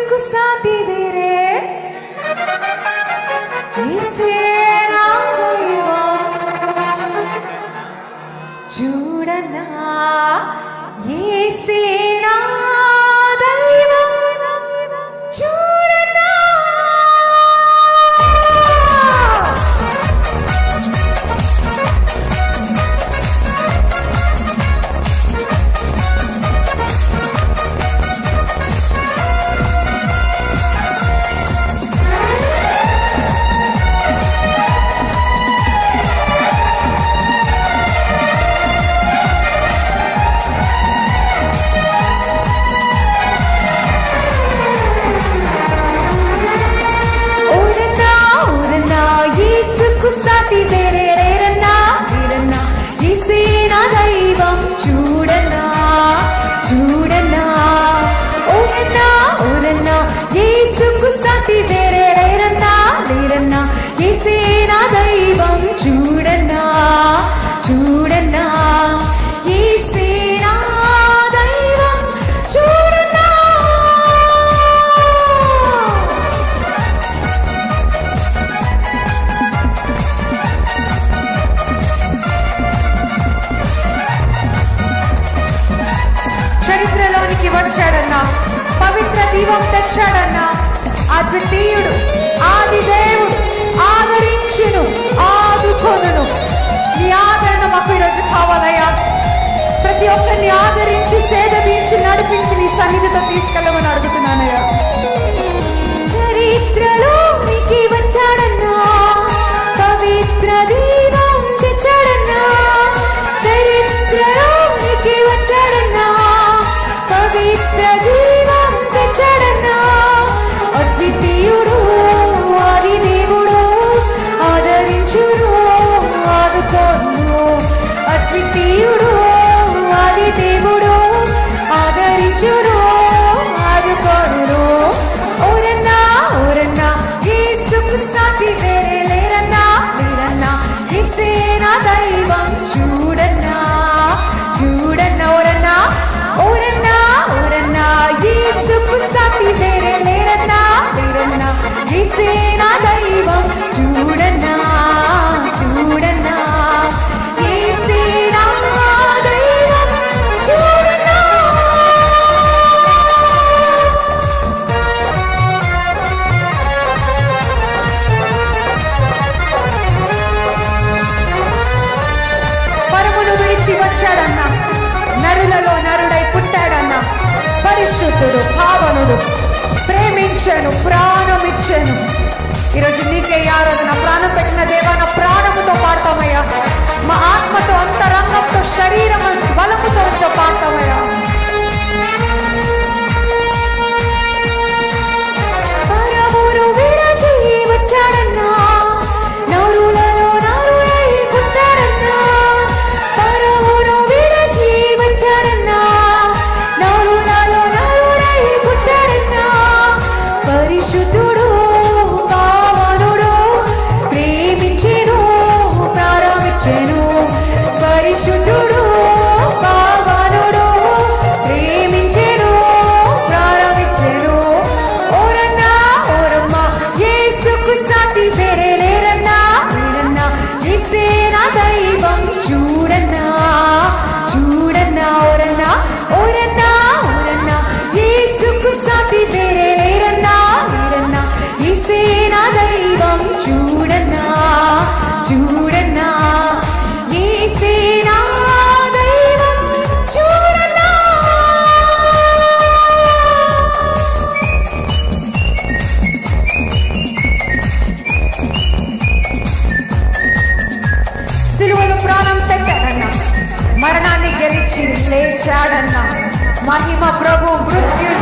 యేసుకు సాటి వేరే చూడనా ఏసేనా పరిచాడన్నా పవిత్ర దీవం తెచ్చాడన్నా. అద్వితీయుడు ఆది దేవుడు ఆదరించును ఆదుకొను నీ ఆదరణ మాకు ఈరోజు కావాలయ్యా. ప్రతి ఒక్క న్యాయ పరిశుద్ధుడు పావనుడు ప్రేమించాను ప్రాణం ఇచ్చాను ఈరోజు నీకే యారో నా ప్రాణం పెట్టిన దేవా నా లేచాడన్న మహిమ ప్రభు మృత్యు